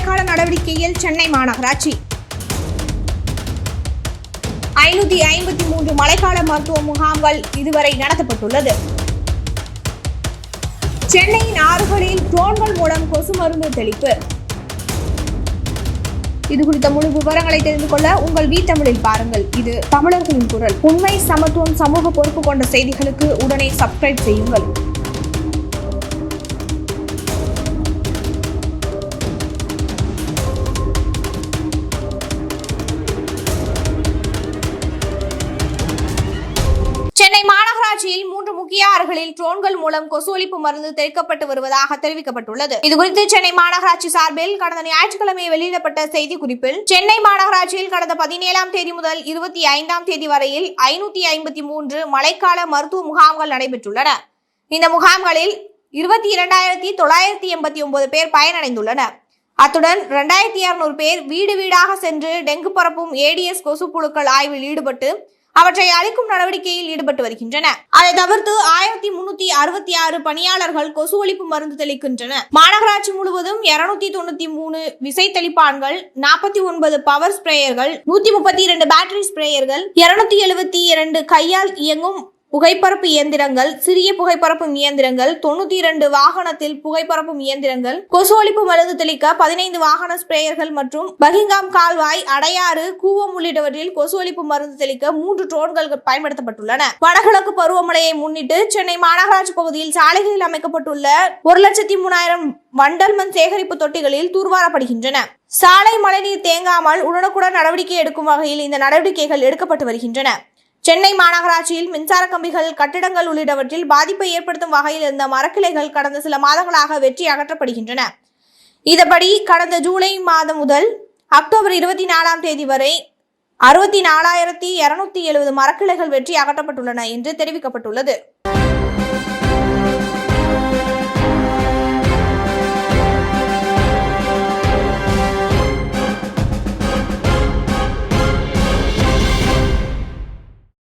இடைக்கால நடவடிக்கையில் சென்னை மாநகராட்சி. ஐநூத்தி ஐம்பத்தி மூன்று மழைக்கால மருத்துவ முகாம்கள் இதுவரை நடத்தப்பட்டுள்ளது. சென்னையின் ஆறுகளில் ட்ரோன்கள் மூலம் கொசு மருந்து தெளிப்பு. இது குறித்த முழு விவரங்களை தெரிந்து கொள்ள உங்கள் வி தமிழில் பாருங்கள். இது தமிழர்களின் குரல். உண்மை சமத்துவம் சமூக பொறுப்பு கொண்ட செய்திகளுக்கு உடனே சப்ஸ்கிரைப் செய்யுங்கள். சென்னை மாநகராட்சியில் மூன்று முக்கிய ஆறுகளில் ட்ரோன்கள் மூலம் கொசு ஒழிப்பு மருந்து தெளிக்கப்பட்டு வருவதாக தெரிவிக்கப்பட்டுள்ளது. இதுகுறித்து சென்னை மாநகராட்சி சார்பில் கடந்த ஞாயிற்றுக்கிழமை வெளியிடப்பட்ட செய்தி குறிப்பில் சென்னை மாநகராட்சியில் கடந்த பதினேழாம் தேதி முதல் இருபத்தி ஐந்தாம் தேதி வரையில் ஐநூத்தி ஐம்பத்தி மூன்று மழைக்கால மருத்துவ முகாம்கள் நடைபெற்றுள்ளன. இந்த முகாம்களில் இருபத்தி இரண்டாயிரத்தி தொள்ளாயிரத்தி எண்பத்தி ஒன்பது பேர் பயனடைந்துள்ளனர். அத்துடன் இரண்டாயிரத்தி இருநூறு பேர் வீடு வீடாக சென்று டெங்கு பரப்பும் ஏடிஎஸ் கொசு புழுக்கள் ஆய்வில் ஈடுபட்டு அவற்றை அழிக்கும் நடவடிக்கையில் ஈடுபட்டு வருகின்றன. அதை தவிர்த்து ஆயிரத்தி முன்னூத்தி அறுபத்தி ஆறு பணியாளர்கள் கொசு ஒழிப்பு மருந்து தெளிக்கின்றனர் மாநகராட்சி முழுவதும் இருநூத்தி தொண்ணூத்தி மூணு விசை தெளிப்பான்கள் நாற்பத்தி ஒன்பது பவர் ஸ்ப்ரேயர்கள் நூத்தி முப்பத்தி இரண்டு பேட்டரி ஸ்ப்ரேயர்கள் இருநூத்தி எழுபத்தி இரண்டு கையால் இயங்கும் புகைப்பரப்பு இயந்திரங்கள் சிறிய புகைப்பரப்பும் இயந்திரங்கள் தொண்ணூத்தி இரண்டு வாகனத்தில் புகைப்பரப்பும் இயந்திரங்கள் கொசு ஒழிப்பு மருந்து தெளிக்க பதினைந்து வாகன ஸ்ப்ரேயர்கள் மற்றும் பகிங்காம் கால்வாய் அடையாறு கூவம் உள்ளிட்டவற்றில் கொசு ஒழிப்பு மருந்து தெளிக்க மூன்று ட்ரோன்கள் பயன்படுத்தப்பட்டுள்ளன. வடகிழக்கு பருவமழையை முன்னிட்டு சென்னை மாநகராட்சி பகுதியில் சாலைகளில் அமைக்கப்பட்டுள்ள ஒரு லட்சத்தி மூணாயிரம் வண்டல் மண் சேகரிப்பு தொட்டிகளில் தூர்வாரப்படுகின்றன. சாலை மழைநீர் தேங்காமல் உடனுக்குடன் நடவடிக்கை எடுக்கும் வகையில் இந்த நடவடிக்கைகள் எடுக்கப்பட்டு வருகின்றன. சென்னை மாநகராட்சியில் மின்சார கம்பிகள் கட்டிடங்கள் உள்ளிட்டவற்றில் பாதிப்பை ஏற்படுத்தும் வகையில் இருந்த மரக்கிளைகள் கடந்த சில மாதங்களாக வெற்றி அகற்றப்படுகின்றன. இதன்படி கடந்த ஜூலை மாதம் முதல் அக்டோபர் இருபத்தி நாலாம் தேதி வரை அறுபத்தி நாலாயிரத்தி இருநூத்தி எழுபது மரக்கிளைகள் வெற்றி அகற்றப்பட்டுள்ளன என்று தெரிவிக்கப்பட்டுள்ளது.